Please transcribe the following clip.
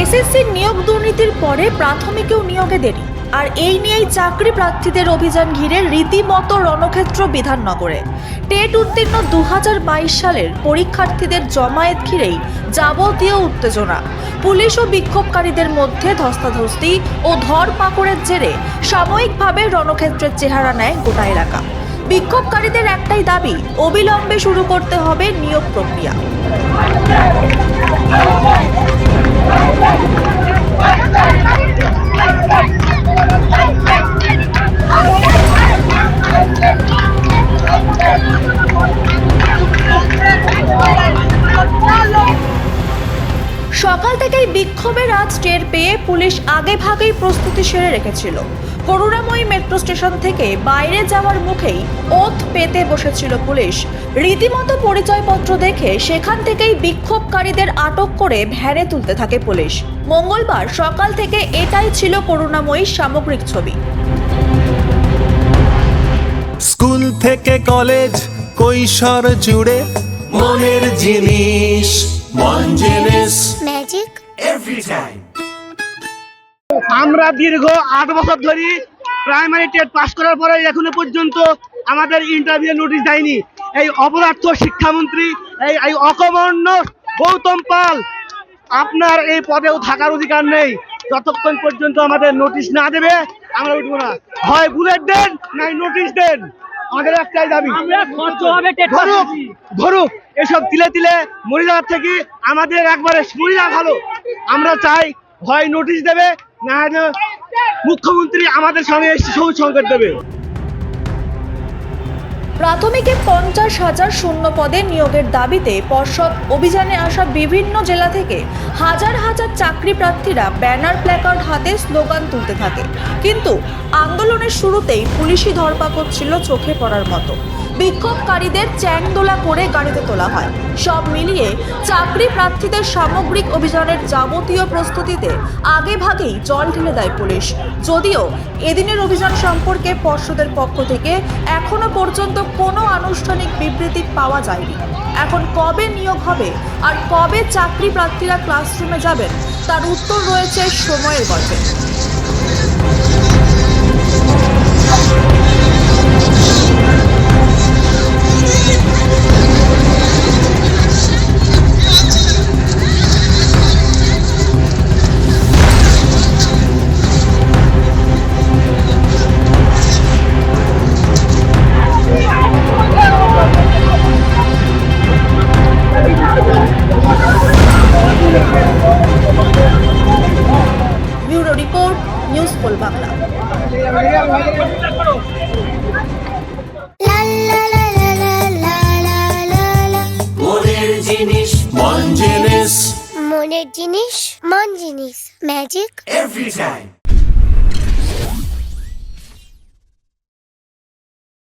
SSC নিয়োগ দুর্নীতির পরে প্রাথমিকেও নিয়োগে দেরি। আর এই নিয়েই চাকরি প্রার্থীদের অভিযান ঘিরে রীতিমতো রণক্ষেত্র বিধাননগরে টেট উত্তীর্ণ দু হাজার বাইশ সালের পরীক্ষার্থীদের জমায়েত ঘিরেই যাবতীয় উত্তেজনা পুলিশ ও বিক্ষোভকারীদের মধ্যে ধস্তাধস্তি ও ধরপাকড়ের জেরে সাময়িকভাবে রণক্ষেত্রের চেহারা নেয় গোটা এলাকা বিক্ষোভকারীদের একটাই দাবি অবিলম্বে শুরু করতে হবে নিয়োগ প্রক্রিয়া আজ টের পেয়ে পুলিশ আগে ভাগেই প্রস্তুতি সেরে রেখেছিল। করুণাময়ী মেট্রো স্টেশন থেকে বাইরে যাওয়ার মুখেই ওথ পেতে বসেছিল পুলিশ। রীতিমতো পরিচয়পত্র দেখে সেখান থেকেই বিক্ষোভকারীদের আটক করে ভ্যানে তুলতে থাকে পুলিশ। মঙ্গলবার সকাল থেকে এটাই ছিল করুণাময়ীর সামগ্রিক ছবি। স্কুল থেকে কলেজ কৈশোর জুড়ে মনের জিনিস মন জিনিস। ম্যাজিক? আমরা দীর্ঘ আট বছর ধরে প্রাইমারি টেট পাস করার পরে এখনও পর্যন্ত আমাদের ইন্টারভিউ নোটিশ দেয়নি। এই শিক্ষামন্ত্রী এই এই অকমন্য গৌতম পাল আপনার এই পদেও থাকার অধিকার নেই। যতক্ষণ পর্যন্ত আমাদের নোটিশ না দেবে আমরা উঠবো না। হয় বুলেট দেন নাই নোটিশ দেন। আমাদের একটাই দাবি। ধরুক ধরুক এসব তিলে তিলে মরে থেকে আমাদের একবারে মরে ভালো। আমরা চাই হয় নোটিশ দেবে, না মুখ্যমন্ত্রী আমাদের সঙ্গে সবুজ সংকট দেবে। প্রাথমিকে পঞ্চাশ হাজার শূন্য পদে নিয়োগের দাবিতে পর্ষদ অভিযানে আসা বিভিন্ন জেলা থেকে হাজার হাজার চাকরি প্রার্থীরা ব্যানার প্ল্যাকার্ড হাতে স্লোগান তুলতে থাকে। কিন্তু আন্দোলনের শুরুতেই পুলিশি ধরপাকড় ছিল চোখে পড়ার মতো। বিক্ষোভকারীদের চ্যাংদোলা করে গাড়িতে তোলা হয়। সব মিলিয়ে চাকরি প্রার্থীদের সামগ্রিক অভিযানের যাবতীয় প্রস্তুতিতে আগে ভাগেই জল ঢেলে দেয় পুলিশ। যদিও এদিনের অভিযান সম্পর্কে পর্ষদের পক্ষ থেকে এখনও পর্যন্ত কোনো আনুষ্ঠানিক বিবৃতি পাওয়া যায়নি। এখন কবে নিয়োগ হবে আর কবে চাকরি প্রার্থীরা ক্লাসরুমে যাবেন, তার উত্তর রয়েছে সময়ের গল্পে। Bureau report news poll Bangla. জিনিস মনের জিনিস মন জিনিস। Magic every time